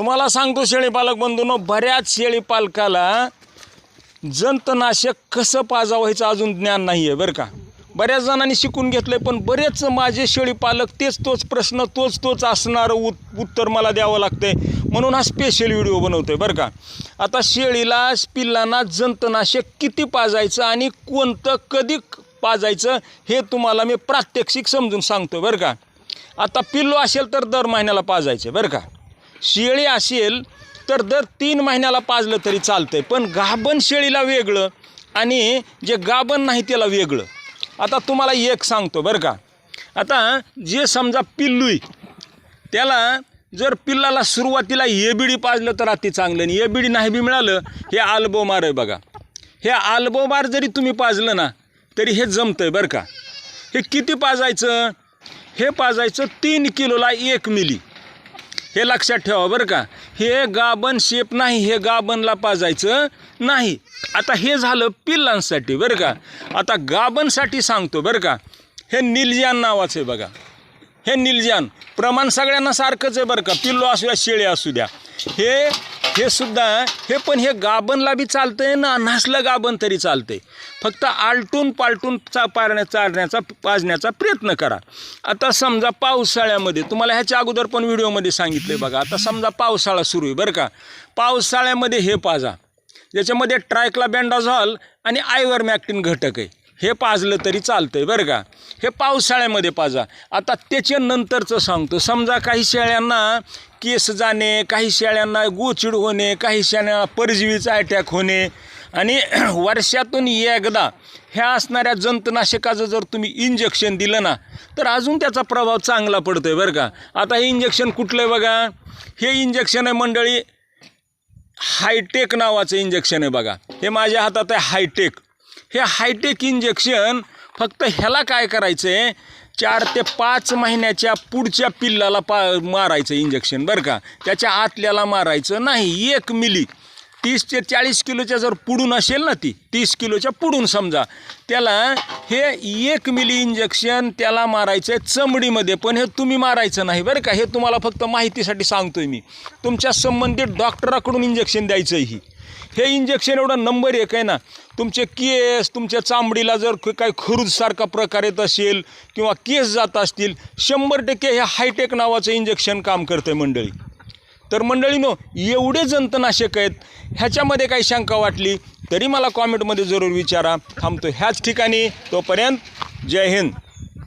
तुम्हाला सांगतो शेळीपालक बंधून बऱ्याच शेळीपालकाला जंतनाशक कसं पाजावायचं अजून ज्ञान नाही आहे बरं का. बऱ्याच जणांनी शिकून घेतलं आहे पण बरेच माझे शेळीपालक तेच तोच प्रश्न तोच तोच असणारं उत उत्तर मला द्यावं लागतंय. म्हणून हा स्पेशल व्हिडिओ बनवतोय बरं का. आता शेळीला पिल्लांना जंतनाशक किती पाजायचं आणि कोणतं कधी पाजायचं हे तुम्हाला मी प्रात्यक्षिक समजून सांगतो बरं का. आता पिल्लू असेल तर दर महिन्याला पाजायचे बरं का. शेळी असेल तर दर तीन महिन्याला पाजलं तरी चालतं आहे पण गाभण शेळीला वेगळं आणि जे गाभण नाही त्याला वेगळं. आता तुम्हाला एक सांगतो बरं का. आता जे समजा पिल्लू आहे त्याला जर पिल्लाला सुरुवातीला एबीडी पाजलं तर अति चांगलं आणि एबीडी नाही बी मिळालं हे आल्बोमार आहे बघा. हे आल्बोमार जरी तुम्ही पाजलं ना तरी हे जमतं आहे बरं का. हे किती पाजायचं? हे पाजायचं तीन किलोला एक मिली. हे लक्षात ठेवा बरं का. हे गाबन शेप नाही हे गाबनला पाजायचं नाही. आता हे झालं पिल्लांसाठी बरं का. आता गाबनसाठी सांगतो बरं का. हे निलजान नावाचं आहे बघा. हे निलजान प्रमाण सगळ्यांना सारखंच आहे बरं का. पिल्लो असू द्या शेळे असू द्या. हे हे सुद्धा हे पण हे गाबनला बी चालतंय ना नसलं गाबन तरी चालतंय. फक्त आलटून पालटून चा पारण्या चारण्याचा पाजण्याचा प्रयत्न करा. आता समजा पावसाळ्यामध्ये तुम्हाला ह्याच्या अगोदर पण व्हिडिओमध्ये सांगितलं आहे बघा आता समजा पावसाळा सुरू आहे बरं का. पावसाळ्यामध्ये हे पाजा. ज्याच्यामध्ये ट्रायकला बँडाझॉल आणि आयवर मॅक्टिन घटक आहे. हे पाजलं तरी चालतंय बरं का. हे पावसाळ्यामध्ये पाजा. आता त्याच्यानंतरचं सांगतो. समजा काही शेळ्यांना केस जाणे काही शेळ्यांना गोचिड होणे काही शेळ्यांना परजीवीचा अटॅक होणे. आणि वर्षातून एकदा ह्या असणाऱ्या जंतनाशकाचं जर तुम्ही इंजेक्शन दिलं ना तर अजून त्याचा प्रभाव चांगला पडतो आहे बरं का. आता हे इंजेक्शन कुठलं आहे बघा? हे इंजेक्शन आहे मंडळी हायटेक नावाचं इंजेक्शन आहे बघा. हे माझ्या हातात आहे हायटेक हे हायटेक इंजेक्शन फक्त ह्याला काय करायचं आहे चार ते पाच महिन्याच्या पुढच्या पिल्लाला पा मारायचं इंजेक्शन बरं का? त्याच्या आतल्याला मारायचं नाही एक मिली. तीस ते चाळीस किलोच्या जर पुढून असेल ना ती तीस किलोच्या पुढून समजा त्याला हे एक मिली इंजेक्शन त्याला मारायचं आहे चमडीमध्ये पण हे तुम्ही मारायचं नाही बरं का? हे तुम्हाला फक्त माहितीसाठी सांगतोय मी. तुमच्या संबंधित डॉक्टराकडून इंजेक्शन द्यायचं आहे ही. हे इंजेक्शन एवढा नंबर एक आहे ना तुमचे केस तुमच्या चामडीला जर काही खरूजसारखा प्रकार येत असेल किंवा केस जात असतील शंभर टक्के हे हायटेक नावाचं इंजेक्शन काम करतं मंडळी. तर मंडळीनो एवढे जंतनाशक आहेत ह्याच्यामध्ये काही शंका वाटली तरी मला कॉमेंटमध्ये जरूर विचारा. थांबतो ह्याच ठिकाणी तोपर्यंत जय हिंद.